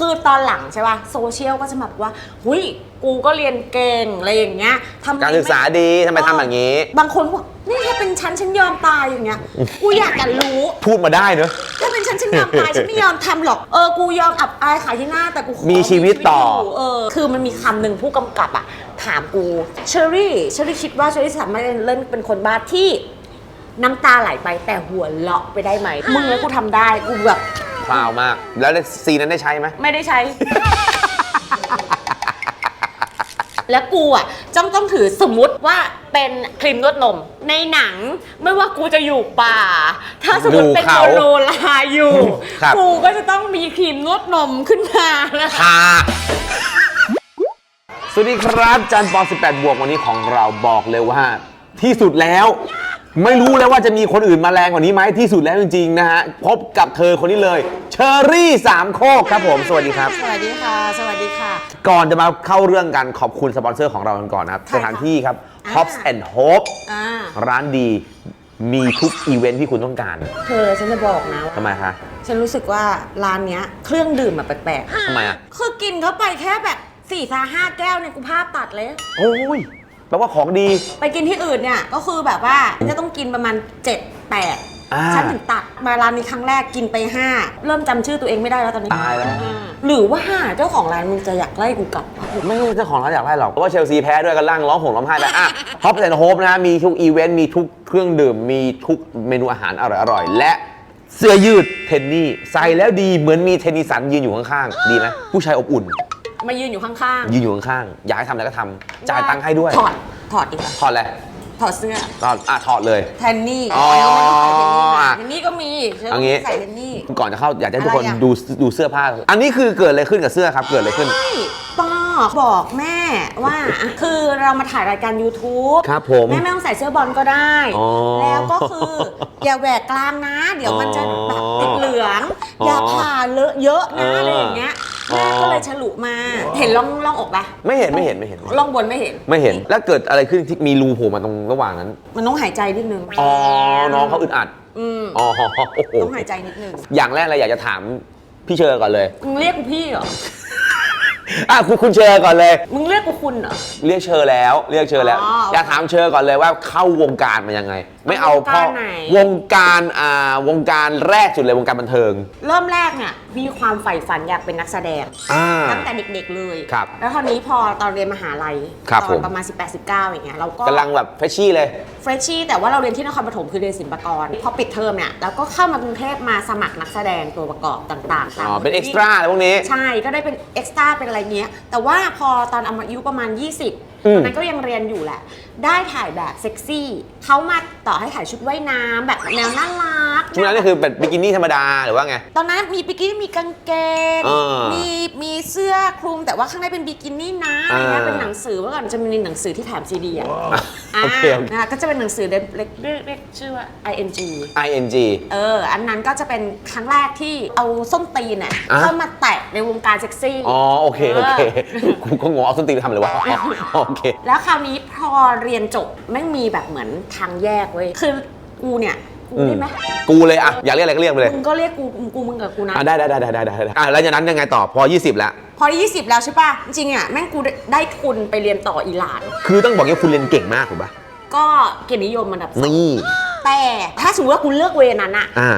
คือตอนหลังใช่ป่ะโซเชียลก็จะแบบว่าหุยกูก็เรียนเก่งอะไรอย่างเงี้ยทำไมการศึกษาไม่ดีทำไมทำอย่างนี้ บางคนบอกนี่ถ้าเป็นฉันฉันยอมตายอย่างเงี้ยกูอยากจะรู้พูดมาได้เนอะถ้าเป็นฉันฉันยอมตายฉันไม่ยอมทำหรอกเออกูยอมอับอายขายที่หน้าแต่กูขอมีชีวิตต่อ ยู่เออคือมันมีคำหนึ่งผู้กำกับอะถามกูเชอรี่เชอรี่คิดว่าเชอรี่สามารถเล่นเป็นคนบ้าที่น้ำตาไหลไปแต่หัวเราะไปได้ไหมมึงแล้วกูทำได้กูแบบ พราวมาก แล้วซีนนั้นได้ใช้ไหม ไม่ได้ใช้ แล้วกูอะจ้องต้องถือสมมุติว่าเป็นครีมนวดนม ในหนังไม่ว่ากูจะอยู่ป่า ถ้าสมมติเป็นอยู่โมเขาโนลาอยู่ ครับ กูก็จะต้องมีครีมนวดนมขึ้นมานะคะ ค่ะสวัสดีครับ จันปอ18 บวกวันนี้ของเราบอกเลยว่า ที่สุดแล้ว ไม่รู้แล้วว่าจะมีคนอื่นมาแรงกว่านี้ไหมที่สุดแล้วจริงๆนะฮะพบกับเธอคนนี้เลย เชอรี่สามโคกครับผม สวัสดีครับ สวัสดีค่ะ สวัสดีค่ะ ก่อนจะมาเข้าเรื่องกันขอบคุณสปอนเซอร์ของเรากันก่อนนะครับใช่สค่ะถานที่ครับอ่า Hops and Hope อ่าร้านดีมีทุกอีเวนท์ที่คุณต้องการเธอฉันจะบอกนะทำไมคะฉันรู้สึกว่าร้านเนี้ยเครื่องดื่มแบบแปลกทำไมอะๆคือกินเข้าไปแค่แบบ4ี่าห้าแก้วเนี่ยกูภาพตัดเลย โอ้ย แปลว่าของดี ไปกินที่อื่นเนี่ยก็คือแบบว่าจะต้องกินประมาณ7 8อ่าฉันถึงตัดมาร้านนี้ครั้งแรกกินไป 5 เริ่มจำชื่อตัวเองไม่ได้แล้วตอนนี้ตายแล้ว อ่าหรือว่าเจ้าของร้านมึงจะอยากไล่กูกลับวะไม่ใช่เจ้าของร้านอยากไล่หรอกเพราะว่าเชลซีแพ้ด้วยก็ร่างร้องห่มร้องไห้ไปอะฮอปแอนด์โฮปนะฮะมีทุกอีเวนต์มีทุกเครื่องดื่ม มีทุกเมนูอาหารอร่อยๆ และเสื้อยืดเทนนี่ ใส่แล้วดีเหมือนมีเทนนิสันยืนอยู่ข้างๆ ดีไหมผู้ชายอบอุ่น มายืนอยู่ข้างยืนอยู่ข้างๆอยากให้ทำอะไรก็ทำๆจ่ายตังค์ให้ด้วยถอด ถอดดีกว่าถอดอะไรถอดเสื้อ ถอดอะถอดเลย แทนนี่อ๋อเทนนี่ก็มีฉันเอาก็งี้ ใส่เทนนี่ ก่อนจะเข้าอยากจะให้ทุกคนอะไรอะ ดูดูเสื้อผ้า อันนี้คือเกิดอะไรขึ้นกับเสื้อครับ เกิดอะไรขึ้น ใช่ป้า บอกแม่ว่าคือเรามาถ่ายรายการ YouTube ครับผมแม่ไม่ต้องใส่เสื้อบอลก็ได้ อ๋อแล้วก็คืออย่าแหวกกลางนะ เดี๋ยวมันจะแบบติดเหลือง อ๋ออย่อาผ่าเลอะเยอะนะอ๋อออะไรอย่างเงี้ยอ๋อ แม่ก็เลยฉลุมา เห็นร่องร่องอกปะไม่เห็นไม่เห็นไม่เห็นร่องบนไม่เห็น ไม่เห็นแล้วเกิดอะไรขึ้นที่มีรูโผล่มาตรงระหว่างนั้น มันต้องหายใจนิดนึงอ๋อ น้องเขาอึดอัด อืมอ๋อโอ้โหต้องหายใจนิดนึงอย่างแรกเลยอยากจะถามพี่เชอร์ก่อนเลย มึงเรียกกูพี่เหรอ อะคุณคุณเชอร์ก่อนเลย มึงเรียกกูคุณเหรอ เรียกเชอร์แล้ว เรียกเชอร์แล้ว อ๋ออยากถามเชอร์ก่อนเลยว่าเข้าวงการมายังไง ไม่เอาวงพ่อการไหน วงการอ่าวงการแรกสุดเลยวงการบันเทิง เริ่มแรกเนี่ยมีความใฝ่ฝันอยากเป็นนักแสดงอ่า ตั้งแต่เด็กๆเลย ครับแล้วคราวนี้พอตอนเรียนมหาลัยครับตอผนมประมาณ 18 19อย่างเงี้ยเราก็กำลังแบบเฟชชี่เลย เฟรชชี่แต่ว่าเราเรียนที่นครปฐมคือเรียนศิลปากรพอปิดเทอมเนี่ยเราก็เข้ามากรุงเทพมาสมัครนักแสดงตัวประกอบต่างๆอ๋อตามเป็นเอ็กซ์ตร้าอะไรพวกนี้ ใช่ ก็ได้เป็นเอ็กซ์ตร้าเป็นอะไรเงี้ย แต่ว่าพอตอนอายุประมาณ 20อืมตอนนั้นก็ยังเรียนอยู่แหละ ได้ถ่ายแบบเซ็กซี่เขามาต่อให้ถ่ายชุดว่ายน้ำแบบแนวน่ารักช่วงนั้นนี่คือเป็นบิกินี่ธรรมดาหรือว่าไง ตอนนั้นมีบิกินี่มีกางเกง เออมีมีเสื้อคลุมแต่ว่าข้างในเป็นบิกินี่นะอะไรเงี้ยอ่าเป็นหนังสือเมื่อก่อนจะมีหนังสือที่แถมซีดีอะโอเคโอเค นะคะก็จะเป็นหนังสือเล็กเล็กเรียกเรียกชื่อว่า ing ing เออ อันนั้นก็จะเป็นครั้งแรกที่เอาส้นตีนเนี่ยอะ เข้ามาแตะในวงการเซ็กซี่ อ๋อโอเคโอเคเออกูก็งงเอาส้นตีนไปทำอะไรวะอ๋อโอเค แล้วคราวนี้พอเรียนจบแม่งมีแบบเหมือนทางแยกเว้ยคือกูเนี่ยกูอืมได้ไหมกูเลยอะอยากเรียกอะไรก็เรียกไปเลยมึงก็เรียกกูกูมึงกับกูนะอะได้ได้ได้ได้ได้ได้อะแล้วจากนั้นยังไงต่อพอ 20 แล้ว พอยี่สิบแล้วใช่ป่ะ จริงๆอะแม่งกูได้ได้ทุนไปเรียนต่ออิหร่าน คือต้องบอกว่าคุณเรียนเก่งมากถูกปะก็เกียรตินิยมอันดับสองนี่แต่ถ้าสมมติว่ากูเลือกเวรนั้นอะอ่า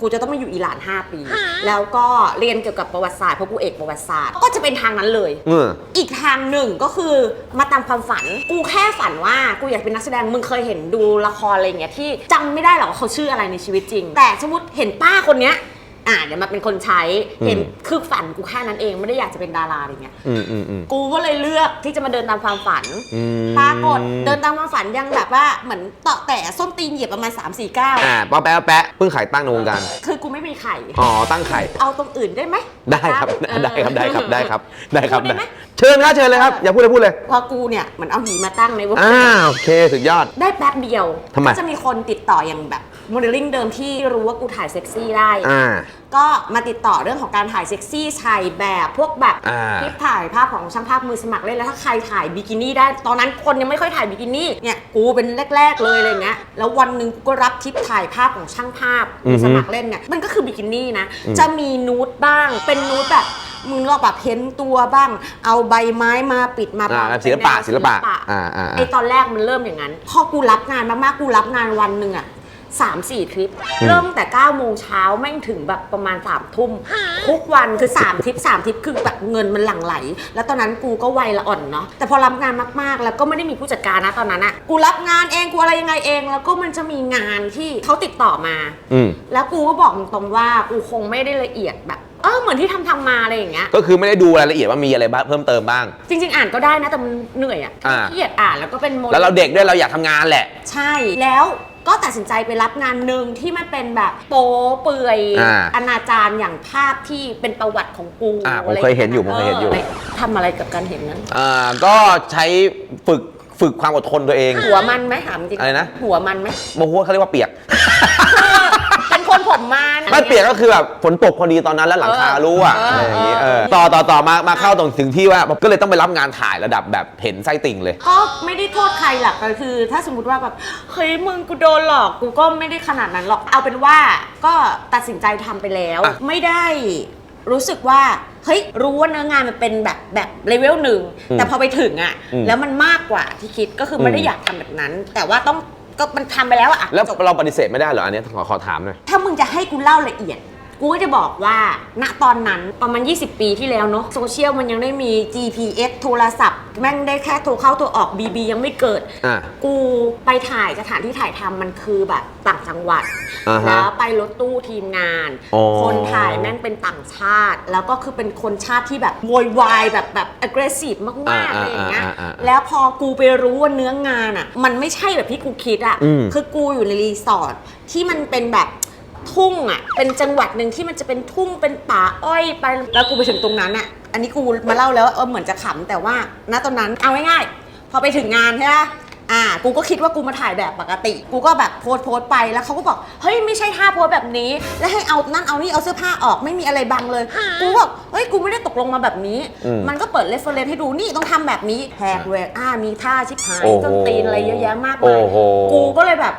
กูจะต้องมาอยู่อิหร่าน 5 ปี แล้วก็เรียนเกี่ยวกับประวัติศาสตร์เพราะกูเอกประวัติศาสตร์ ก็จะเป็นทางนั้นเลย เออ อีกทางหนึ่งก็คือมาตามความฝัน กูแค่ฝันว่ากูอยากเป็นนักแสดง มึงเคยเห็นดูละครอะไรอย่างเงี้ยที่จำไม่ได้หรอกว่าเขาชื่ออะไรในชีวิตจริง แต่สมมติเห็นป้าคนเนี้ย อ่าเดี๋ยวมาเป็นคนใช้เห็นอืมคือฝันกูแค่นั้นเองไม่ได้อยากจะเป็นดาราอะไรเงี้ยอืมอืมอืม กูก็เลยเลือกที่จะมาเดินตามความฝันอืม ปรากฏเดินตามความฝันยังแบบว่าเหมือนเตาะแต่ส้นตีนเหยียบประมาณ3 4 9อ่าป้าแป๊ะแป๊ะเพิ่งขายตั้งในวงการคือกูไม่มีไข่ อ๋อตั้งไข่เอาตรงอื่นได้ไหมได้ครับ เออ ได้ครับได้ครับได้ครับได้ครับพูดได้ไหม เชิญครับเชิญเลยครับอย่าพูดเลยพูดเลยพอกูเนี่ยเหมือนเอาหีมาตั้งในวง อ่าโอเคสุดยอด ได้แป๊บเดียวทำไม ก็จะมีคนติดต่ออย่างแบบ โมเดลลิ่งเดิมที่รู้ว่ากูถ่ายเซ็กซี่ได้ อ่า ก็มาติดต่อเรื่องของการถ่ายเซ็กซี่ถ่ายแบบพวกแบบอ่า คลิปถ่ายภาพของช่างภาพมือสมัครเล่นแล้วถ้าใครถ่ายบิกินี่ได้ ตอนนั้นคนยังไม่ค่อยถ่ายบิกินี่เนี่ยกูเป็นแรก ๆ เลยอะไรเงี้ยแล้ววันหนึ่งกูก็รับทิปถ่ายภาพของช่างภาพมือสมัครเล่นเนี่ยมันก็คือบิกินี่นะจะมีนูดบ้างเป็นนูดแบบมึงลอกแบบเพ้นตัวบ้าง เอาใบไม้มาปิดมาอ่าบังศิลปะเป็นแนวศิลปะอ่าอ่าอ่า ไอตอนแรกมันเริ่มอย่างนั้น พอกูรับงานมากๆกูรับงานวันหนึ่งอะ สามสี่ทริป เริ่มแต่9ก้าโมงเช้าแม่งถึงแบบประมาณ3ามทุ่มทุกวันคือ 3 ทริป 3 ทริปคือแบบเงินมันหลั่งไหล แล้วตอนนั้นกูก็วัยละอ่อนเนาะแต่พอรับงานมากๆ แล้วก็ไม่ได้มีผู้จัดการนะตอนนั้นอะกูรับงานเองกูอะไรยังไงเอง แล้วก็มันจะมีงานที่เขาติดต่อมาอืมแล้วกูก็บอกตรงๆว่ากูคงไม่ได้ละเอียดแบบเออเหมือนที่ทำทำมาอะไรอย่างเงี้ยก็คือไม่ได้ดูรายละเอียดว่ามีอะไรบ้างเพิ่มเติมบ้าง จริง ๆ อ่านก็ได้นะแต่มันเหนื่อยอะอ่าขี้เกียดอ่านแล้วก็เป็นโมแล้วเราเด็กด้วยเราอยากทำงานแหละ ใช่แล้ว ก็ตัดสินใจไปรับงานหนึ่งที่มันเป็นแบบโป๊เปื่อยอ่าอนาจารอย่างภาพที่เป็นประวัติของกูอ่าผมะไรเคยเห็นอยู่ผมเคยเห็นอยู่ ทำอะไรกับการเห็นนั้น อ่าก็ใช้ฝึกฝึกความอดทนตัวเอง หัวมันไหมถามจริงอะไรนะ หัวมันไหม โมโหเขาเรียกว่าเปียกเป็นค นผมมันไม่เปียกก็คือแบบฝนตกพอดีตอนนั้นแล้วหลังคารั่วเอออะไรอย่างงี้เอเอออต่อต่อต่อมามาเข้าตรงถึงที่ว่าก็เลยต้องไปรับงานถ่ายระดับแบบเห็นไส้ติ่งเลย ก็ไม่ได้โทษใครหรอกก็คือ ถ้าสมมติว่าแบบเฮ้ยมึงกูโดนหลอกกูก็ไม่ได้ขนาดนั้นหรอกเอาเป็นว่าก็ตัดสินใจทำไปแล้ว อะ ไม่ได้รู้สึกว่าเฮ้ยรู้ว่าเนื้องานมันเป็นแบบแบบเลเวลหนึ่งอืมแต่พอไปถึงอะอืมแล้วมันมากกว่าที่คิดก็คือไม่ได้อืม อยากทำแบบนั้น แต่ว่าต้อง ก็มันทำไปแล้วอะแล้วจบเราปฏิเสธไม่ได้เหรออันเนี้ยขอขอถามหน่อย ถ้ามึงจะให้กูเล่าละเอียด กูก็จะบอกว่า ณ ตอนนั้นประมาณ 20 ปีที่แล้วเนาะ โซเชียลมันยังได้มี GPS โทรศัพท์ แม่งได้แค่โทรเข้าโทรออก BB ยังไม่เกิด อะ กูไปถ่ายสถานที่ถ่ายทำมันคือแบบต่างจังหวัด อ่าฮะแล้วไปรถตู้ทีมงาน อ๋อ คนถ่ายแม่งเป็นต่างชาติ แล้วก็คือเป็นคนชาติที่แบบโวยวายแบบแบบ aggressive มากๆอะไรอย่างเงี้ยอ่าอ่าอ่าอ่าแล้วพอกูไปรู้ว่าเนื้องานอะ มันไม่ใช่แบบที่กูคิดอะ อืมคือกูอยู่ในรีสอร์ทที่มันเป็นแบบ ทุ่งอะ เป็นจังหวัดหนึ่งที่มันจะเป็นทุ่งเป็นป่าอ้อยไปแล้วกูไปถึงตรงนั้นอะ อันนี้กูมาเล่าแล้วเออเหมือนจะขำแต่ว่าณตอนนั้นเอาง่ายๆพอไปถึงงานใช่ปะอ่า กูก็คิดว่ากูมาถ่ายแบบปกติ กูก็แบบโพสต์โพสต์ไปแล้วเขาก็บอก เฮ้ยไม่ใช่ท่าโพสต์แบบนี้ แล้วให้เอานั่นเอานี่เอาเสื้อผ้าออกไม่มีอะไรบังเลย กูบอกเฮ้ยกูไม่ได้ตกลงมาแบบนี้ อืมมันก็เปิดเรฟเฟรนซ์ให้ดูนี่ต้องทำแบบนี้แหกเวกอ่ามีท่าชิบหายโอ้โหต้นตีนอะไรเยอะแยะมากโอ้มายโห กูก็เลยแบบ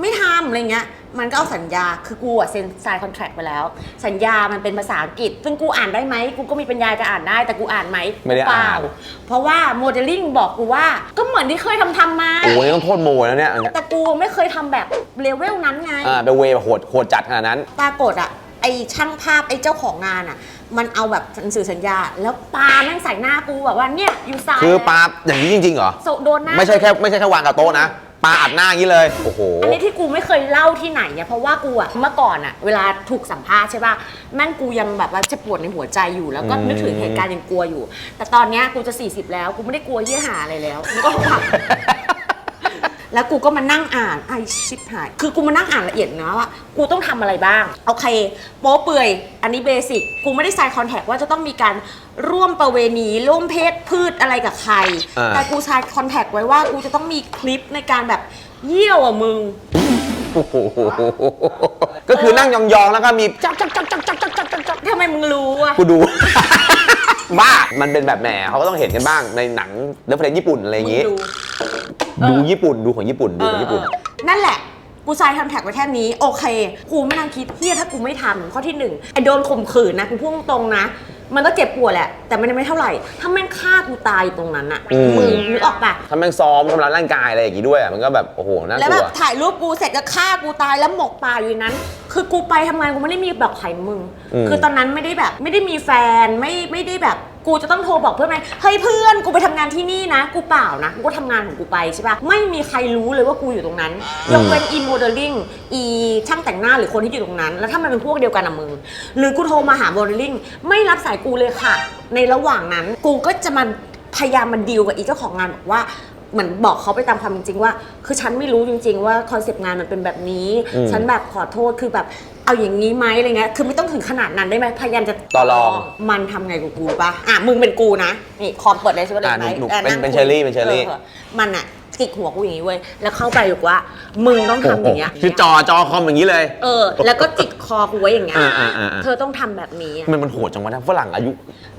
ไม่ทำอะไรเงี้ย มันก็เอาสัญญา คือกูอะเซ็นไซน์คอนแทคไปแล้ว สัญญามันเป็นภาษาอังกฤษ ซึ่งกูอ่านได้ไหม กูก็มีปัญญาจะอ่านได้ แต่กูอ่านไหมไม่ได้เปอ่าล่านเพราะว่าโมเดลลิ่งบอกกูว่า ก็เหมือนที่เคยทำทำมา โอ้ยต้องโทษโมแล้วเนี่ยอันเนี้ยแต่กูไม่เคยทำแบบเลเวลนั้นไง อ่าไปเวย์โหดโหดจัดขนาดนั้น ปรากฏอะไอช่างภาพไอเจ้าของงานอะมันเอาแบบหนังสือสัญญา แล้วปาแม่งใส่หน้ากูแบบว่าเนี่ยอยู่ซ้ายคือปลาอย่างนี้จริงๆเหรอ โซโดนหน้า ไม่ใช่แค่ไม่ใช่แค่วางกับโต๊ะนะ ปลาอัดหน้าอย่างนี้เลย โอ้โห อันนี้ที่กูไม่เคยเล่าที่ไหนเนี่ยเพราะว่ากูอะเมื่อก่อนอะเวลาถูกสัมภาษณ์ใช่ป่ะแม่งกูยังแบบว่าเจ็บปวดในหัวใจอยู่แล้วก็อืมนึกถึงเหตุการณ์ยังกลัวอยู่ แต่ตอนเนี้ยกูจะ 40 แล้วกูไม่ได้กลัวเยี่ยหาอะไรแล้วกูก็ผ่าน แล้วกูก็มานั่งอ่านไอชิบหาย คือกูมานั่งอ่านละเอียดนะว่า กูต้องทำอะไรบ้าง โอเค โป๊เปื่อย อันนี้เบสิก กูไม่ได้ใส่คอนแทคว่าจะต้องมีการร่วมประเวณีร่วมเพศพืชอะไรกับใครอ่าแต่กูใช้คอนแทคไว้ว่ากูจะต้องมีคลิปในการแบบเยี่ยวอะมึงโอ้โหก็คือนั่งยองๆ แล้วก็มีจักจักจักจักจักจักจักจักจักทำไมมึงรู้อะ กูดู บ้า มันเป็นแบบแหมเขาก็ต้องเห็นกันบ้างในหนังเรื่องเพลงญี่ปุ่นอะไรอย่างมึงี้ดูดูญี่ปุ่นดูของญี่ปุ่นดูของญี่ปุ่น เออเออนั่นแหละ กูใส่คอนแทคไว้แค่นี้ โอเค กูไม่นั่งคิดเฮียถ้ากูไม่ทำข้อที่หนึ่งไอโดนข่มขืนนะ กูพูดตรงๆนะ มันก็เจ็บปวดแหละ แต่มันไม่เท่าไหร่ ถ้าแม่งฆ่ากูตายอยู่ตรงนั้นอะอืม มึงนึกออกปะถ้าแม่งซ้อมทำร้ายร่างกายอะไรอย่างงี้ด้วยอะมันก็แบบโอ้โหน่าแล้วกแบลับว ถ่ายรูปกูเสร็จก็ฆ่ากูตายแล้วหมกป่าอยู่ในนั้น คือกูไปทำงานกูไม่ได้มีแบบไข่มึง อืม คือตอนนั้นไม่ได้แบบไม่ได้มีแฟนไม่ไม่ได้แบบ กูจะต้องโทรบอกเพื่อนไหมเฮ้ยเพื่อนกูไปทำงานที่นี่นะ กูเปล่านะ กูก็ทำงานของกูไปใช่ปะไม่มีใครรู้เลยว่ากูอยู่ตรงนั้นยกเว้นอีโมเดลลิ่งอีช่างแต่งหน้าหรือคนที่อยู่ตรงนั้น แล้วถ้ามันเป็นพวกเดียวกันอะมึง หรือกูโทรมาหาโมเดลลิ่งไม่รับสายกูเลยค่ะ ในระหว่างนั้น กูก็จะมาพยายามมันดีลกับอีเจ้าของงานบอกว่า เหมือนบอกเขาไปตามความเป็นจริงว่า คือฉันไม่รู้จริง ๆ ว่าคอนเซปต์งานมันเป็นแบบนี้ อืมฉันแบบขอโทษคือแบบเอาอย่างนี้ไหมอะไรเงี้ยคือไม่ต้องถึงขนาดนั้นได้ไหมพยายามจะต่อรองมันทำไงกับกูปะอะมึงเป็นกูนะนี่คอมเปิดเลยใช่ไหมอะไหมหนูอะเป็นงเป็นคุยเชอรี่เป็นเชอรี่ออมันอะ จิกหัวกูอย่างนี้เว้ยแล้วเข้าไปบอกว่า มึงต้องทำอย่างเงี้ยคือจอจอคอมอย่างนี้เลย เออ แล้วก็จิกคอกูไว้อย่างเงี้ยอ่าอ่าอ่าอ่าเธอต้องทำแบบนี้อะมันมันโหดจังวะนะฝรั่งอายุ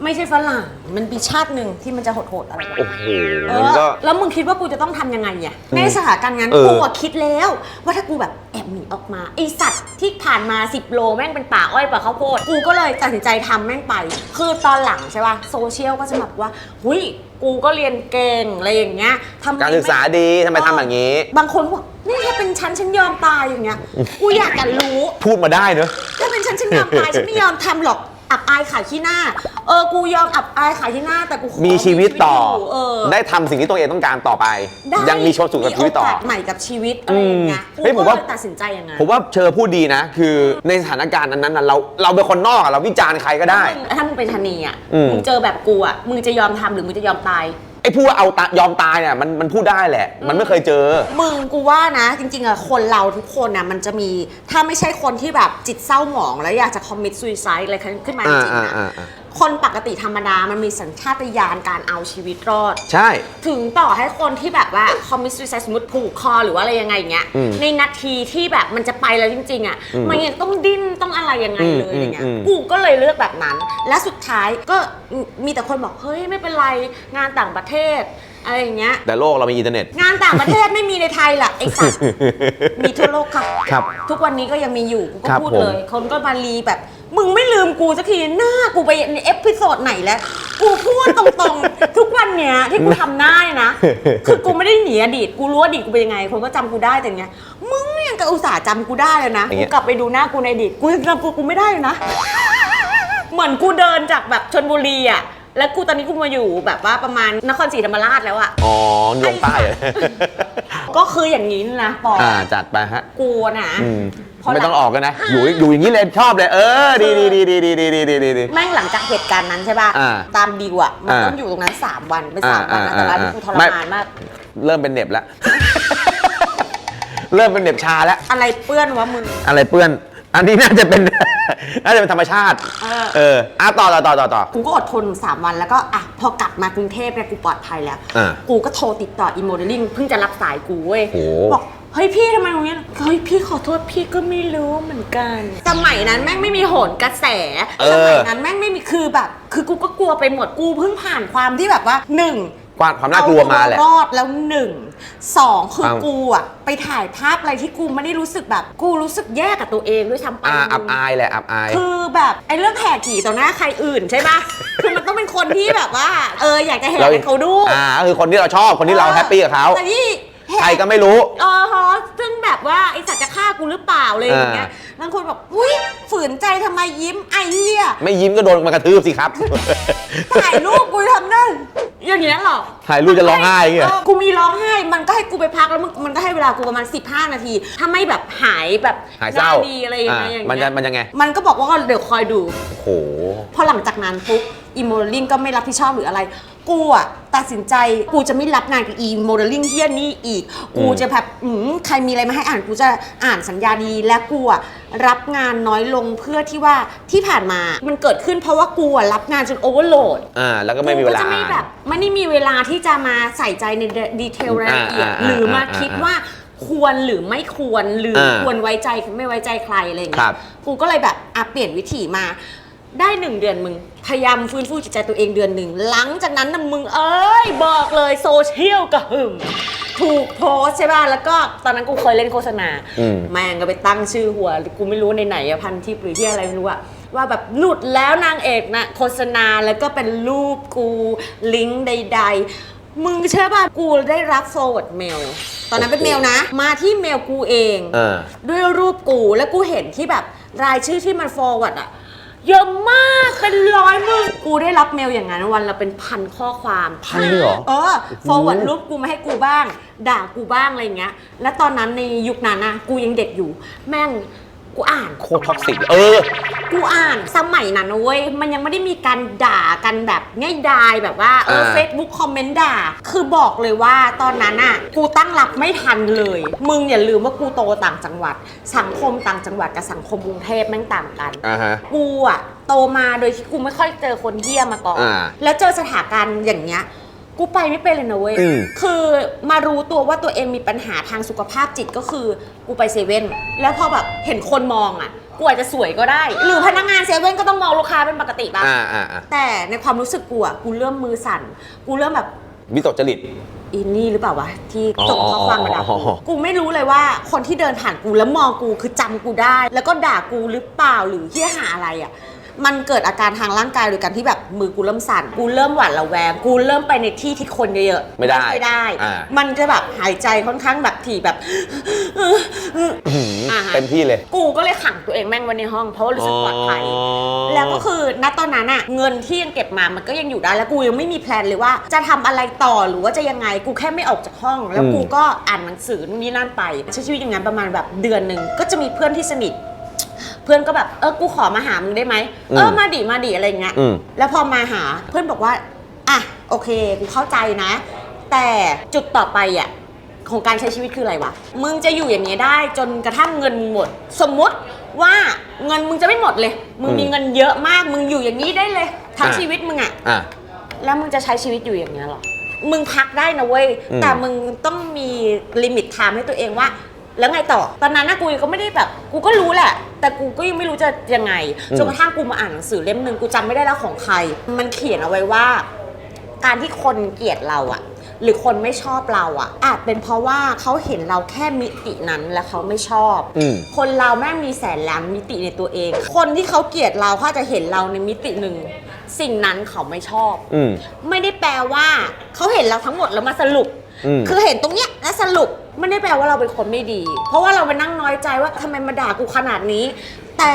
ไม่ใช่ฝรั่งมันมีชาติหนึ่งที่มันจะโหดๆอะไรแบบโอ้นี้โหเอมันอก็แล้วมึงคิดว่ากูจะต้องทำยังไงอะในสถานการณ์งั้นเออกูอะคิดแล้ว ว่าถ้ากูแบบแอบหนีออกมาไอสัตว์ที่ผ่านมา 10 โลแม่งเป็นป่าอ้อยป่าข้าวโพดกูก็เลยตัดสินใจทำแม่งไป คือตอนหลังใช่ป่ะโซเชียลก็จะแบบว่าหุยกูก็เรียนเก่งอะไรอย่างเงี้ยทำการศึกษาดีทำไมทำอย่างนี้ บางคนบอกนี่ถ้าเป็นฉันฉันยอมตายอย่างเงี้ยกูอยากจะรู้ พูดมาได้เนอะถ้าเป็นฉันฉันยอมตายฉันไม่ยอมทำหรอก อับอายขายขี้หน้า เออ กูยอมอับอายขายขี้หน้า แต่กูขอมีชีวิตต่อ ยู่เออ ได้ทำสิ่งที่ตัวเองต้องการต่อไป ได้ยังมีความสุขกับชีวิตต่อ มีโอกาสใหม่กับชีวิตอะไรอย่างเงี้ยอืมเฮ้ยผมว่ากูก็เลยตัดสินใจอย่างนั้นผมว่าเชอพูดดีนะ คือในสถานการณ์นั้นๆน่ะเราเราเป็นคนนอกอะเราวิจารณ์ใครก็ได้ ถ้ามึงเป็นชะนีอะ อืม มึงเจอแบบกูอะ มึงจะยอมทำหรือมึงจะยอมตาย ไอ้พูดว่าเอาตายอมตายเนี่ยมันมันพูดได้แหละ มันไม่เคยเจอ มึงกูว่านะ จริงๆอะคนเราทุกคนนะมันจะมีถ้าไม่ใช่คนที่แบบจิตเศร้าหมองแล้วอยากจะคอมมิตซูซายอะไรขึ้นมาจอ่าริงๆอ่านะอ่าอ่า คนปกติธรรมดามันมีสัญชาตญาณการเอาชีวิตรอด ใช่ ถึงต่อให้คนที่แบบว่าคอมมิสซูซายสมมติผูกคอหรือว่าอะไรยังไงอย่างเงี้ยอืมในนาทีที่แบบมันจะไปแล้วจริงๆอะอืมมันยังต้องดิ้นต้องอะไรยังไงเลยอืมอย่างเงี้ยอืม กูก็เลยเลือกแบบนั้น และสุดท้ายก็มีแต่คนบอกเฮ้ยไม่เป็นไรงานต่างประเทศอะไรอย่างเงี้ย แต่โลกเรามีอินเทอร์เน็ต งานต่างประเทศไม่มีในไทยล่ะไอ้สัตว์ มีทั่วโลกค่ะ ครับทุกวันนี้ก็ยังมีอยู่กูก็ครับพูดผมเลย คนก็มารีแบบ มึงไม่ลืมกูสักทีหน้ากูไปในเอพิโซดไหนแล้ว กูพูดตรงๆ ทุกวันเนี้ยที่กูทำได้นะ คือกูไม่ได้หนีอดีต กูรู้อดีตกูเป็นยังไง คนก็จำกูได้แต่เนี้ยมึงยังกับอุตส่าห์จำกูได้เลยนะ อย่างกูเงี้ย กลับไปดูหน้ากูในอดีตกูยังจำกูกูไม่ได้เลยนะ เหมือนกูเดินจากแบบชนบุรีอะแล้วกูตอนนี้กูมาอยู่แบบว่าประมาณนครศรีธรรมราชแล้วอะอ๋อลงใต้เหรอก็คืออย่างนี้นะปออ่าจัดไปฮะ กูนะ อืม พอหลังไม่ต้องออกกันนะ อยู่อยู่อย่างนี้เลยชอบเลย เออ ดีดีดีดีดีดีดีดีดีดีแม่งหลังจากเหตุการณ์นั้นใช่ป่ะ อ่าตามดิวอะมันอ่าต้องอยู่ตรงนั้น 3 วันเป็นสามวันนะอ่าแต่ว่าอ่ากูทรไม่ มานมาก เริ่มเป็นเหน็บแล้ว เริ่มเป็นเหน็บชาแล้ว อะไรเปื้อนวะมึง อะไรเปื้อน อันนี้น่าจะเป็น น่าจะเป็นธรรมชาติ เออ เอออะต่อต่อต่อต่อต่อ กูก็อดทนสามวันแล้วก็อะพอกลับมากรุงเทพเนี่ยกูปลอดภัยแล้ว อ่ากูก็โทรติดต่ออีโมเดลลิ่งเพิ่งจะรับสายกูเว้ยโอ้บอก เฮ้ยพี่ทำไมตรงเนี้ยเฮ้ยพี่ขอโทษพี่ก็ไม่รู้เหมือนกัน สมัยนั้นแม่งไม่มีโหนกระแส เออ สมัยนั้นแม่งไม่มีคือแบบ คือกูก็กลัวไปหมดกูเพิ่งผ่านความที่แบบว่าหนึ่ง ความความน่ากลัวมาแหละ เอตัวรอดแล้วหนึ่งสองคือเอากูอะไปถ่ายภาพอะไรที่กูไม่ได้รู้สึกแบบ กูรู้สึกแย่กับตัวเองด้วยซ้ำไปอ่าอับอายแหละอับอาย คือแบบไอ้เรื่องแหกขี่ต่อหน้าใครอื่นใช่ปะ คือมันต้องเป็นคนที่แบบว่า เอออยากจะแหกให้เขาดูอ่าก็คือคนที่เราชอบคนที่เราแฮปปี้กับเขา แต่นี่แห ใครก็ไม่รู้ เออฮะซึ่งแบบว่าไอสัตว์จะฆ่ากูหรือเปล่าเลยอย่างเงี้ยบางคนแบบอุ้ยฝืนใจทำไมยิ้มไอ้เหี้ยไม่ยิ้มก็โดนมันกระทืบสิครับ ถ่ายรูปกูทำได้อย่างเงี้ยเหรอถ่ายรูปจะร้องไห้อย่างเงี้ยเออกูมีร้องไห้มันก็ให้กูไปพักแล้วมันมันก็ให้เวลากูประมาณ 15 นาที ถ้าไม่แบบหายแบบหายเศร้าน้ดีอะไรอย่างเงี้ยอย่างมันเงี้จะยมันจะไง มันก็บอกว่าเดี๋ยวคอยดูโอ้โหพอหลังจากนั้นปุ๊บ อีโมเดลลิ่งก็ไม่รับผิดชอบหรืออะไร กูอะตัดสินใจกูจะไม่รับงานกับอีโมเดลลิ่งเฮี้ยนี่อีก กูจะแบบอืมใครมีอะไรมาให้อ่านกูจะอ่านสัญญาดีและกูอะรับงานน้อยลงเพื่อที่ว่าที่ผ่านมามันเกิดขึ้นเพราะว่ากูอะรับงานจนโอเวอร์โหลด อ่า แล้วก็ไม่มีเวลาก็จะไม่แบบไม่ได้มีเวลาที่จะมาใส่ใจในดีเทลรายละเอียดอ่าอ่าหรือมาอ่าคิดว่าควรหรือไม่ควรหรืออาควรไว้ใจไม่ไว้ใจใครอะไรอย่างคเงี้รัยบกูก็เลยแบบอะเปลี่ยนวิถีมา ได้หนึ่งเดือนมึง พยายามฟื้นฟูจิตใจตัวเองเดือนหนึ่ง หลังจากนั้นนะมึงเอ้ย บอกเลยโซเชียลกระหึ่มถูกโพสต์ใช่ป่ะ แล้วก็ตอนนั้นกูเคยเล่นโฆษณา อืม แม่งก็ไปตั้งชื่อหัว กูไม่รู้ในไหนอะพันทิปหรือที่อะไรไม่รู้อะว่าแบบหลุดแล้วนางเอกนะโฆษณาแล้วก็เป็นรูปกูลิงก์ใด ๆ มึงเชื่อป่ะกูได้รับ forward mail ตอนนั้นเป็นเมลนะ มาที่เมลกูเองเออด้วยรูปกูแล้วกูเห็นที่แบบรายชื่อที่มัน forward อะ เยอะมากเป็นร้อยมึงกูได้รับเมลอย่างนั้นวันละเป็นพันข้อความพันเลยเหรอ เออ forward รูปกูมาให้กูบ้าง ด่ากูบ้างอะไรเงี้ย แล้วตอนนั้นในยุคนั้นนะกูยังเด็กอยู่ แม่ง กูอ่าน โคตรท็อกซิกเออ กูอ่านสมัยนั้นนะเว้ยมันยังไม่ได้มีการด่ากันแบบง่ายดายแบบว่าเอออ่า เฟซบุ๊กคอมเมนต์ด่า คือบอกเลยว่าตอนนั้นอะ กูตั้งรับไม่ทันเลย มึงอย่าลืมว่ากูโตต่างจังหวัด สังคมต่างจังหวัดกับสังคมกรุงเทพแม่งต่างกัน อ่าฮะ กูอะโตมาโดยที่กูไม่ค่อยเจอคนเที่ยมาก่อน อ่า แล้วเจอสถานการณ์อย่างเงี้ย กูไปไม่เป็นเลยนะเว้ย อืม คือมารู้ตัวว่าตัวเองมีปัญหาทางสุขภาพจิตก็คือกูไปเซเว่นแล้วพอแบบเห็นคนมองอะ กูอาจจะสวยก็ได้ หรือพนักงานเซเว่นก็ต้องมองลูกค้าเป็นปกติป่ะ อ่าอ่าอ่าแต่ในความรู้สึกกูอะ กูเริ่มมือสั่น กูเริ่มแบบ วิตกจริต อินนี่หรือเปล่าวะ ที่อ๋อส่งข้อความมาด่าอ๋กูอ กูไม่รู้เลยว่าคนที่เดินผ่านกูแล้วมองกูคือจำกูได้ แล้วก็ด่ากูหรือเปล่าหรือที่หาอะไรอะ มันเกิดอาการทางร่างกายโดยการที่แบบมือกูเริ่มสั่นกูเริ่มหวาดระแวง กูเริ่มไปในที่ที่คนเยอะๆไม่ได้ค่อยได้ อ่า มันจะแบบหายใจค่อนข้างแบบถี่แบบ อื้อหืออ่าฮะ เต็มที่เลยกูก็เลยขังตัวเองแม่งไว้ในห้องเพราะว่ารู้สึกปลอดภัยอ๋อแล้วก็คือณตอนนั้นอะเงินที่ยังเก็บมามันก็ยังอยู่ได้แล้วกูยังไม่มีแพลนเลยว่าจะทำอะไรต่อหรือว่าจะยังไงกูแค่ไม่ออกจากห้อง แล้วอืมกูก็อ่านหนังสือนู่นนี่นั่นไปใช้ชีวิตอย่างนั้นประมาณแบบเดือนหนึ่งก็จะมีเพื่อนที่สนิท เพื่อนก็แบบเออกูขอมาหามึงได้ไหมเออมาดิมาดิอะไรอย่างเงี้ยอืม แล้วพอมาหาเพื่อนบอกว่าอะโอเคกูเข้าใจนะ แต่จุดต่อไปอะของการใช้ชีวิตคืออะไรวะมึงจะอยู่อย่างนี้ยได้จนกระทั่งเงินมึงหมด สมมติว่าเงินมึงจะไม่หมดเลย มึงมีอืมเงินเยอะมากมึงอยู่อย่างนี้ได้เลยทั้งอะ ชีวิตมึงอะ อะ แล้วมึงจะใช้ชีวิตอยู่อย่างเงี้ยหรอ มึงพักได้นะเว้ย อืมแต่มึงต้องมีลิมิตไทม์ให้ตัวเองว่า แล้วไงต่อ ตอนนั้นนะกูก็ไม่ได้แบบ กูก็รู้แหละ แต่กูก็ยังไม่รู้จะยังไง จนกระทั่งกูมาอ่านหนังสือเล่มหนึ่งกูจำไม่ได้แล้วของใคร มันเขียนเอาไว้ว่า การที่คนเกลียดเราอะหรือคนไม่ชอบเราอะอาจเป็นเพราะว่าเขาเห็นเราแค่มิตินั้นและเขาไม่ชอบ อืม คนเราแม่งมีแสนล้านมิติในตัวเอง คนที่เขาเกลียดเราเขาอาจจะเห็นเราในมิติหนึ่ง สิ่งนั้นเขาไม่ชอบ อืม ไม่ได้แปลว่าเขาเห็นเราทั้งหมดแล้วมาสรุป อืม คือเห็นตรงเนี้ยแล้วสรุปไม่ได้แปลว่าเราเป็นคนไม่ดี เพราะว่าเราไปนั่งน้อยใจว่าทำไมมาด่ากูขนาดนี้ แต่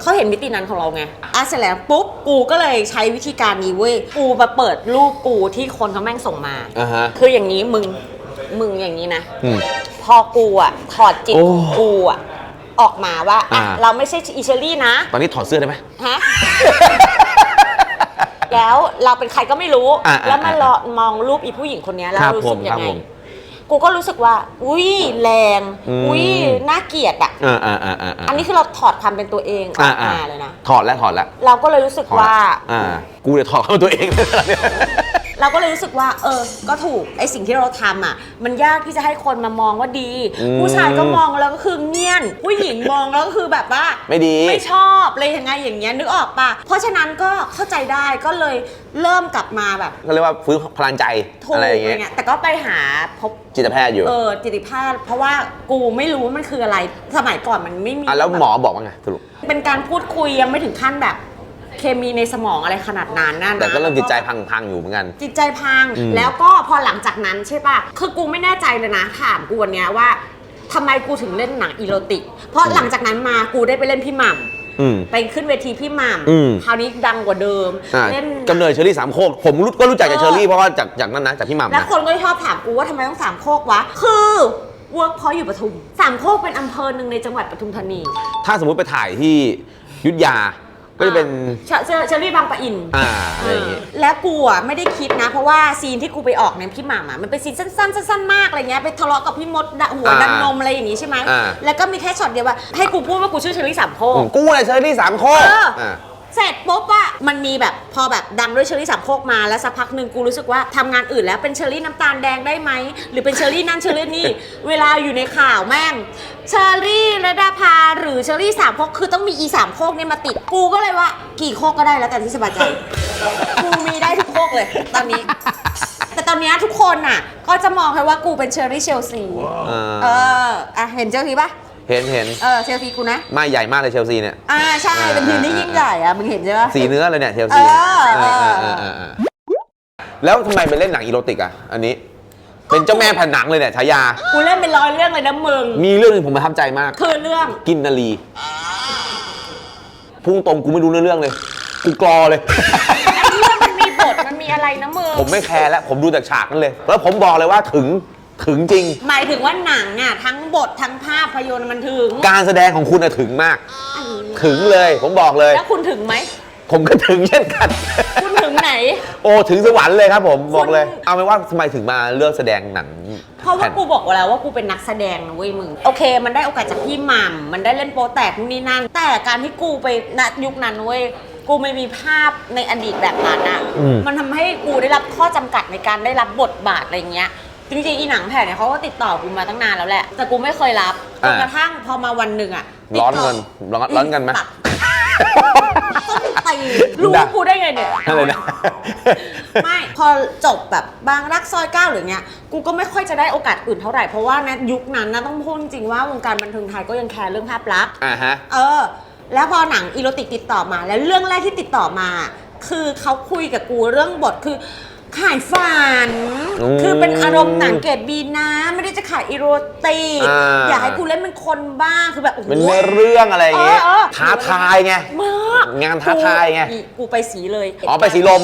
เขาเห็นมิตินั้นของเราไงอะเสร็จแล้วปุ๊บกูก็เลยใช้วิธีการนี้เว้ยกูมาเปิดรูปกูที่คนเขาแม่งส่งมา อ่าฮะ คืออย่างนี้มึงมึงอย่างนี้นะ อืม พอกูอะถอดจิตโอ้ของกูอะออกมาว่าอะอ่า เราไม่ใช่อีเชอรี่นะ ตอนนี้ถอดเสื้อได้ไหม ฮะ แล้วเราเป็นใครก็ไม่รู้ อ่าแล้วมาอ่ารอมองรูปอีผู้หญิงคนเนี้ยแล้วครับรู้สึกผมยังคไงรับผมกูก็รู้สึกว่า อุ้ยแรง อืม อุ้ยน่าเกลียดอะ อ่าอ่าอ่าอ่าอันนี้คือเราถอดความเป็นตัวเองออ่าอกอ่ามาเลยนะ ถอดแล้วถอดแล้วเราก็เลยรู้สึกถอดว่า แล้วอ่า กูเดี๋ยวถอดเข้าตัวเองเลย เนี่ยเราก็เลยรู้สึกว่า เออ ก็ถูกไอสิ่งที่เราทำอะ มันยากที่จะให้คนมามองว่าดี อืม ผู้ชายก็มองแล้วก็คือเงียน ผู้หญิงมองแล้วก็คือแบบว่า ไม่ดี ไม่ชอบเลยยังไงอย่างเงี้ยนึกออกปะเพราะฉะนั้นก็เข้าใจได้ก็เลยเริ่มกลับมาแบบเขาเรียกว่าฟื้นพลังใจถูกอะไรอย่างอะไรเงี้ยเงี้ย แต่ก็ไปหาพบจิตแพทย์อยู่เออจิตแพทย์เพราะว่ากูไม่รู้ว่ามันคืออะไรสมัยก่อนมันไม่มี อะแล้วหมอบอกว่าไงสรุป เป็นการพูดคุยยังไม่ถึงขั้นแบบ เคมีในสมองอะไรขนาดนั้นนะแต่ก็เริ่มจิตใจพังๆอยู่เหมือนกัน จิตใจพัง อืม แล้วก็พอหลังจากนั้นใช่ป่ะ คือกูไม่แน่ใจเลยนะ ถามกูวันเนี้ยว่าทำไมกูถึงเล่นหนังอีโรติก เพราะหลังจากนั้นมากูได้ไปเล่นพี่หม่ำอืม ไปขึ้นเวทีพี่หม่อืมำคราวนี้ดังกว่าเดิมอ่าเล่นกำเนิดเชอรี่สามโคกผมรู้ก็รู้จักจากเออเชอรี่เพราะว่าจากจากนั้นนะจากพี่หม่ำแล้วนะ คนก็ชอบถามกูว่าทำไมต้องสามโคกวะ คือเวิร์กพอยอยู่ปทุม สามโคกเป็นอำเภอหนึ่งในจังหวัดปทุมธานี ถ้าสมมุติไปถ่ายที่ยุทธยา ก็จะเป็นเชเชเชอรี่บางปะอิน อ่าอะไรอย่างเงี้ย แล้วกูอะไม่ได้คิดนะ เพราะว่าซีนที่กูไปออกในพี่หม่ำอะมันเป็นซีนสั้นๆสั้นๆมากอะไรเงี้ยไปทะเลาะกับพี่มดดะหัวอ่าดันนมอะไรอย่างงี้ใช่ไหมอ่า แล้วก็มีแค่ช็อตเดียวว่าให้กูพูดว่ากูชื่อเชอรี่สามโคอืกมกูเลยเชอรี่สามโคกเอออ่า เสร็จปุ๊บอะมันมีแบบพอแบบดังด้วยเชอรี่สามโคกมาแล้วสักพักหนึ่งกูรู้สึกว่าทำงานอื่นแล้วเป็นเชอรี่น้ำตาลแดงได้ไหมหรือเป็นเชอรี่นั่นเชอรี่นี่ เวลาอยู่ในข่าวแม่งเชอรี่ระดาภาหรือเชอรี่สามโคกคือต้องมีอีสามโคกเนี่ยมาติดกูก็เลยว่า กี่โคกก็ได้แล้วแต่ที่สบายใจ กูมีได้ทุกโคกเลย ตอนนี้ แต่ตอนเนี้ยทุกคนน่ะ ก็จะมองแค่ว่ากูเป็นเชอรี่เชลซีอ่าเอออะเห็นเชลซีปะ เห็นเห็นเออเชลซีกูนะไม่ใหญ่มากเลยเชลซีเนี่ย อ่าใช่ เป็นทีมที่ยิ่งใหญ่อะมึงเห็นใช่ปะสีเนื้อเลยเนี่ยเชลซีเออเออเออเออเออเออแล้วทำไมไปเล่นหนังอีโรติกอะ อันนี้ เป็นเจ้าแม่ผนังเลยเนี่ยฉายา กูเล่นเป็นร้อยเรื่องเลยนะมึง มีเรื่องหนึงผมประทับใจมาก คือเรื่อง กินนาลีพุ่งตรงกูไม่รู้เนื้อเรื่องเลย กูกรอเลยไอ้เรื่องมันมีบทมันมีอะไรนะมึง ผมไม่แคร์แล้วผมดูจากฉากนั้นเลย แล้วผมบอกเลยว่าถึง ถึงจริง หมายถึงว่าหนังอะทั้งบททั้งภาพยนตร์มันถึงการแสดงของคุณน่ะถึงมาก ถึงเลยผมบอกเลย แล้วคุณถึงไหม ผมก็ถึงเช่นกัน คุณถึงไหน โอ้ถึงสวรรค์เลยครับผมบอกเลยคุณเอาเป็นว่าทำไมถึงมาเลือกแสดงหนังเพราะว่าแผ่นกูบอกแล้วว่ากูเป็นนักแสดงนะเว้ยมึงโอเค มันได้โอกาสจากพี่หม่ำมันได้เล่นโปรแตกนู่นนี่นั่นแต่การที่กูไปณยุคนั้นเว้ยกูไม่มีภาพในอดีตแบบนั้นอะ อืม มันทำให้กูได้รับข้อจำกัดในการได้รับบทบาทอะไรเงี้ย จริงๆอีหนังแผ่นเนี่ยเขาก็ติดต่อกูมาตั้งนานแล้วแหละ แต่กูไม่เคยรับจนกระทั่งพอมาวันหนึ่งอะติดร้อนต่เงินร้อนร้อนเงินไหมตัดตีรู้กูได้ไงเนี่ย อะไรนะ ไม่พอจบแบบบางรักซอยเก้าหรือเงี้ย กูก็ไม่ค่อยจะได้โอกาสอื่นเท่าไหร่ เพราะว่านะยุคนั้นนะต้องพูดจริงๆว่าวงการบันเทิงไทยก็ยังแคร์เรื่องภาพลักษณ์ อ่าฮะ เออ แล้วพอหนังอีโรติกติดต่อมา แล้วเรื่องแรกที่ติดต่อมา คือเขาคุยกับกูเรื่องบทคือ ขายฝัน อืมคือเป็นอารมณ์หนังเกรดบีนะไม่ได้จะขายอีโรติกอ่า อยากให้กูเล่นเป็นคนบ้างคือแบบโอ้โห เป็นเนื้อเรื่องอะไรอย่างเงี้ยเออเออ ท้าทายไง มากงานท้าทายไง กูกูไปสีเลยอ๋อไปสีลม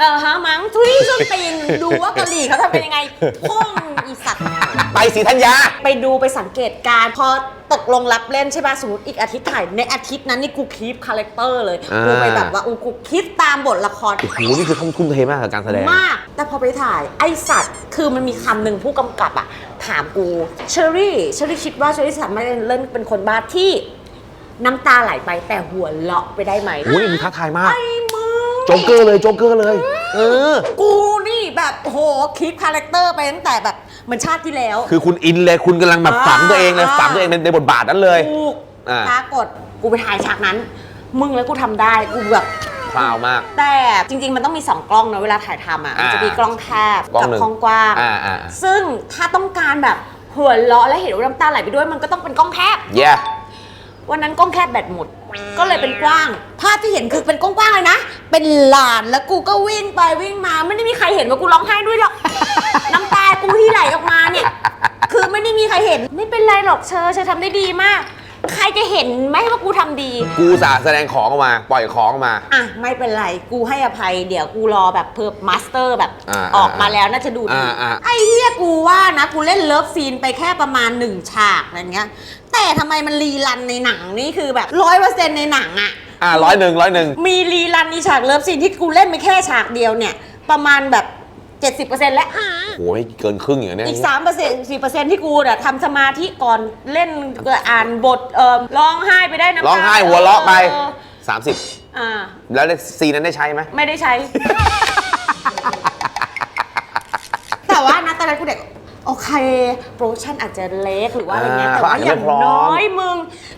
เออฮะมั้งทุยส้นตีนดูว่าเกาหลีเขาทำเป็นยังไงพ่องอีสัตว์ ไปสีธัญญา ไปดูไปสังเกตการณ์พอตกลงรับเล่นใช่ป่ะสมมติอีกอาทิตย์ถ่ายในอาทิตย์นั้นนี่กูคีปคาแรคเตอร์เลยอ่ากูไปแบบว่าอูกูคิดตามบทละครโอ้โหนี่คือทุ่มเทมากกับการแสดง มาก แต่พอไปถ่ายไอสัตว์คือมันมีคำหนึ่งผู้กำกับอะถามกูเชอรี่เชอรี่คิดว่าเชอรี่สามารถเล่นเป็นคนบ้าที่น้ำตาไหลไปแต่หัวเราะไปได้ไหม โอ้โหนี่คือท้าทายมาก ไอ้มึง โจ๊กเกอร์เลยโจ๊กเกอร์เลย เออ กูนี่แบบโหคิดคาแรคเตอร์ไปตั้งแต่แบบเหมือนชาติที่แล้ว คือคุณอินเลยคุณกำลังแบบฝังตัวเองเลยอ่า ฝังตัวเองในในบทบาทนั้นเลย ถูกอ่า ปรากฏกูไปถ่ายฉากนั้น มึงแล้วกูทำได้กูแบบพราวมาก แต่จริง ๆ มันต้องมี2กล้องนะเวลาถ่ายทำอะมันจะมีกล้องแคบกล้องกับหนึ่ง กล้องกว้าง อ่าอ่าซึ่งถ้าต้องการแบบหัวเราะและเห็นว่าน้ำตาไหลไปด้วยมันก็ต้องเป็นกล้องแคบ เย้ วันนั้นกล้องแคบแบตหมด ก็เลยเป็นกว้าง ภาพที่เห็นคือเป็นกว้างๆเลยนะ เป็นลานแล้วกูก็วิ่งไปวิ่งมา ไม่ได้มีใครเห็นว่ากูร้องไห้ด้วยหรอก น้ำตากูที่ไหลออกมาเนี่ย คือไม่ได้มีใครเห็น ไม่เป็นไรหรอกเชอเชอทำได้ดีมาก ใครจะเห็นไหมว่ากูทำดี กูสาแสดงของออกมาปล่อยของออกมา อะ ไม่เป็นไร กูให้อภัย เดี๋ยวกูรอแบบเพิ่มมาสเตอร์แบบอ่าออกมาแล้วน่าจะดูดีอ่าอ่า ไอ้เหี้ยกูว่านะ กูเล่นเลิฟซีนไปแค่ประมาณหนึ่งฉากอะไรเงี้ย แต่ทำไมมันรีรันในหนังนี่คือแบบร้อยเปอร์เซ็นต์ในหนังอะอ่าร้อยหนึ่งร้อยหนึ่งมีรีรันในฉากเลิฟซีนที่กูเล่นไปแค่ฉากเดียวเนี่ย ประมาณแบบ 70%แล้วโอ้ยเกินครึ่งอย่างเนี้ยอีก3% 4%ที่กูน่ะทำสมาธิก่อนเล่นก็อ่านบทเอ่อร้องไห้ไปได้น้ำตาร้องไห้หัวเราะไป ออ30 อ่า แล้วในซีนนั้นได้ใช้ไหม ไม่ได้ใช้ แต่ว่านะตอนนั้นกูเด็ก โอเค โปรดักชั่นอาจจะเล็กหรือว่าอะไรเงี้ยอ่าแต่ว่าเขาอาจจะอย่างไม่พร้อม น้อยมึง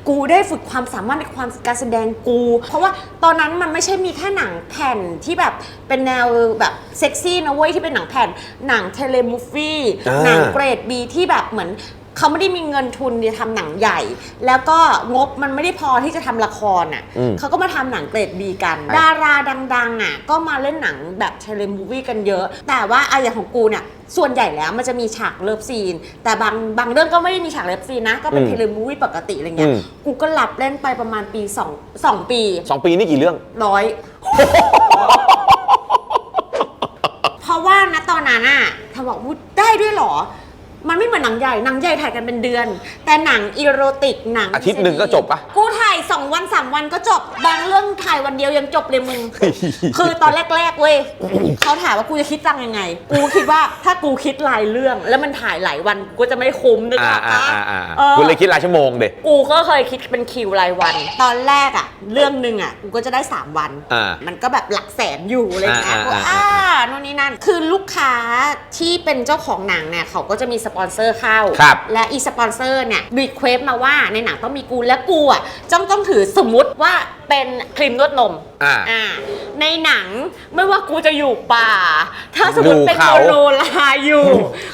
กูได้ฝึกความสามารถในความการแสดงกู เพราะว่าตอนนั้นมันไม่ใช่มีแค่หนังแผ่นที่แบบเป็นแนวแบบเซ็กซี่นะเว้ยที่เป็นหนังแผ่น หนังเทเลมูฟวี่อ่า หนังเกรดบีที่แบบเหมือนเขาไม่ได้มีเงินทุนที่ทำหนังใหญ่ แล้วก็งบมันไม่ได้พอที่จะทำละครอะ อืม เขาก็มาทำหนังเกรดบีกันอะดาราดัง ๆ อะ ก็มาเล่นหนังแบบเทเลมูวี่กันเยอะ แต่ว่าอะอย่างของกูเนี่ย ส่วนใหญ่แล้วมันจะมีฉากเลิฟซีน แต่บางบางเรื่องก็ไม่ได้มีฉากเลิฟซีนนะ ก็เป็นอืมเทเลมูวี่ปกติอะไรเงี้อืย ม กูก็หลับเล่นไปประมาณปี2 2ปีสองปีนี่กี่เรื่อง ร้อย เพราะว่าณตอนนั้นอะทำบอกวุ้ได้ด้วยเหรอ มันไม่เหมือนหนังใหญ่ หนังใหญ่ถ่ายกันเป็นเดือน แต่หนังอีโรติกหนังอาทิตย์หนึ่งก็จบปะกูถ่าย2วัน3วันก็จบ บางเรื่องถ่ายวันเดียวยังจบเลยมึง คือตอนแรกๆเว้ย เขาถามว่ากูจะคิดตังค์ยังไง กูคิดว่าถ้ากูคิดรายเรื่อง แล้วมันถ่ายหลายวันกูจะไม่คุ้มนึกออ่าอกอ่าปะอ่าอ่าเออ คุณเลยคิดรายชั่วโมงเด็ กูก็เคยคิดเป็นคิวรายวัน ตอนแรกอะเรื่องหนึ่งอะกูก็จะได้ 3 วัน อ่ามันก็แบบหลักแสนอยู่อะไรอย่างเงี้ยอ่ากูอ่าอ่าอ่านู่นนี่นั่น คือลูกค้าที่เป็นเจ้าของหนังเนี่ยเขาก็จะมีสปอนเซอร์เข้า ครับและอีสปอนเซอร์เนี่ยรีเควสมาว่าในหนังต้องมีกูและกูอะจ้องต้องถือสมมุติว่าเป็นครีมนวดนมอ่าอ่าในหนังไม่ว่ากูจะอยู่ป่า ถ้าสมมติเป็นอยู่เขาโมโนลาอยู่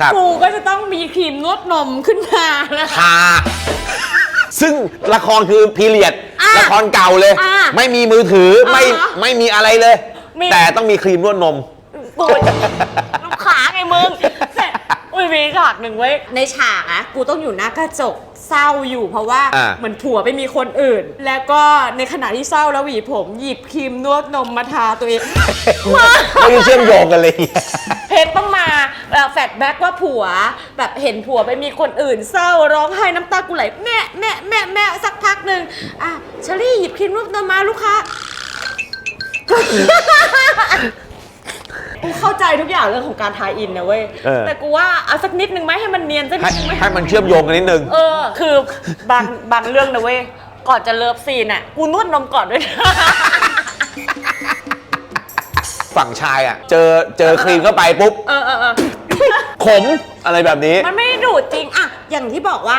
ครับ กูก็จะต้องมีครีมนวดนมขึ้นมานะคะคาซึ่งละครคือพีเรียด อะละครเก่าเลย อะไม่มีมือถือไม่อ่าฮะไม่มีอะไรเลย มี แต่ต้องมีครีมนวดนมกูลูกขาไงมึงเสร็ จอุ้ยมีฉากหนึ่งไว้ยในฉากอะกูต้องอยู่หน้ากระจกเศร้าอยู่เพราะว่าอ่าเหมือนผัวไปมีคนอื่น แล้วก็ในขณะที่เศร้าแล้วหวีผมหยิบครีมนวดนมมาทาตัวเอง ไม่ได้เชื่อมโยงกันเลยเพนต้องมาแฟดแบ็กว่าผัว แบบเห็นผัวไปมีคนอื่น เศร้าร้องไห้น้ำตากูไหลแม่แม่แม่แม่สักพักหนึ่งอะเชอรี่หยิบครีมนวดนมมาลูกค้า กูเข้าใจทุกอย่างเรื่องของการทายอินนะเว้ย เออ แต่กูว่าเอาสักนิดนึงไหมให้มันเนียนสักให้นิดนึงไหมให้มันเชื่อมโยงกันนิดนึง เออ คือบางบางเรื่องนะเว้ย ก่อนจะเลิฟซีนอะ กูนวดนมก่อนด้วยนะฝั่งชายอะ เจอเจอครีมเข้าไปปุ๊บ เออเออเออ ขมอะไรแบบนี้ มันไม่ได้ดูดจริงอะอย่างที่บอกว่า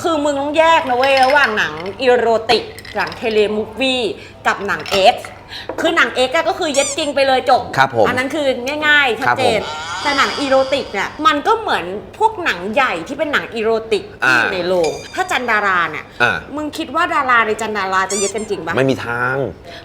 คือมึงต้องแยกนะเว้ยระหว่างหนังอีโรติกหนังเทเลมูฟวี่กับหนังเอส คือ หนังเอ็กซ์อะก็คือเย็ดจริงไปเลยจบ ครับผมอันนั้นคือง่ายๆชัดครับเจนผมแต่หนังอีโรติกเนี่ยมันก็เหมือนพวกหนังใหญ่ที่เป็นหนังอีโรติกที่อยู่อ่าในโรงถ้าจันดาราเนี่ยอ่ามึงคิดว่าดาราในจันดาราจะเย็ดกันจริงปะไม่มีทาง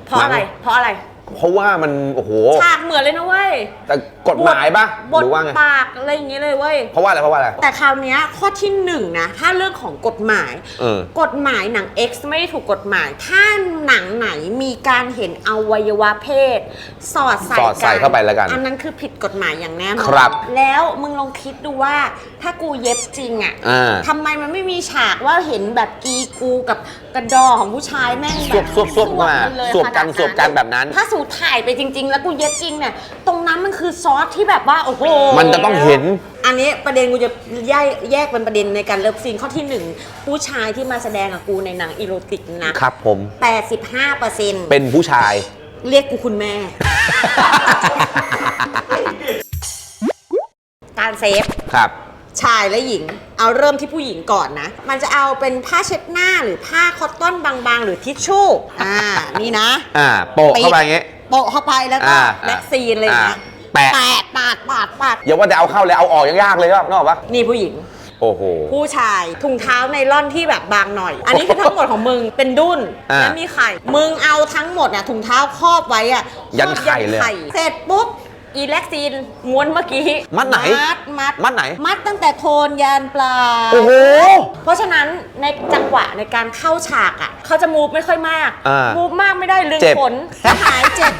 เพราะอะไร เพราะอะไร เพราะว่ามันโอ้โหฉากเหมือนเลยนะเว้ยแต่กฎหมายปะบหทรือว่าไงปากอะไรอย่างเงี้ยเลยเว้ย เพราะว่าอะไรเพราะว่าอะไร แต่คราวเนี้ยข้อที่หนึ่งนะ ถ้าเรื่องของกฎหมาย เออ กฎหมายหนัง X ไม่ได้ถูกกฎหมาย ถ้าหนังไหนมีการเห็นอวัยวะเพศ สอดใส่สอดใส่เข้าไปแล้วกันอันนั้นคือผิดกฎหมายอย่างแน่นอนครับ แล้วมึงลองคิดดูว่าถ้ากูเย็บจริงอะอ่าทำไมมันไม่มีฉากว่าเห็นแบบกีกูกับกระดอของผู้ชายแม่งแบบสวบสวบสวบมากันเลยสวบกันขนาดสวบกันแบบนั้น ถ้าสูตรถ่ายไปจริง ๆ แล้วกูเย็บจริงเนี่ยตรงนั้นมันคือซอสที่แบบว่าโอ้โหมันจะต้องเห็น อันนี้ประเด็นกูจะแยกแยกเป็นประเด็นในการเลิฟซีนข้อที่หนึ่งผู้ชายที่มาแสดงกับกูในหนังอีโรติกนะครับผม 85เปอร์เซ็นต์เป็นผู้ชาย เรียกกูคุณแม่ การเซฟครับ ชายและหญิง เอาเริ่มที่ผู้หญิงก่อนนะ มันจะเอาเป็นผ้าเช็ดหน้าหรือผ้าคอตตอนบางๆ หรือทิชชู่ อ่า นี่นะ อ่า โปะเข้าไปอย่างงี้โปะเข้าไปแล้วก็อ่าแบ็กซีนอะไรอย่างเงี้ยอ่าแปะแปะ ปาดปาดปาดอย่าว่าแต่เอาเข้าเลยเอาออกยังยากเลยครับนกออกปะนี่ผู้หญิง โอ้โห ผู้ชายถุงเท้าไนล่อนที่แบบบางหน่อย อันนี้คือทั้งหมดของมึงเป็นดุนอ่าและมีไข่ มึงเอาทั้งหมดน่ะถุงเท้าครอบไว้อะยันครอบไข่เลยเสร็จปุ๊บ อีแล็กซีนม้วนเมื่อกี้มัดไหนมัดมัดมัดไหนมัดตั้งแต่โทนยันปลายโอ้โหเพราะฉะนั้นในจังหวะในการเข้าฉากอะเขาจะมูฟไม่ค่อยมากอ่ามูมูฟมากไม่ได้ลึงเจ็บขนหายเจ็บ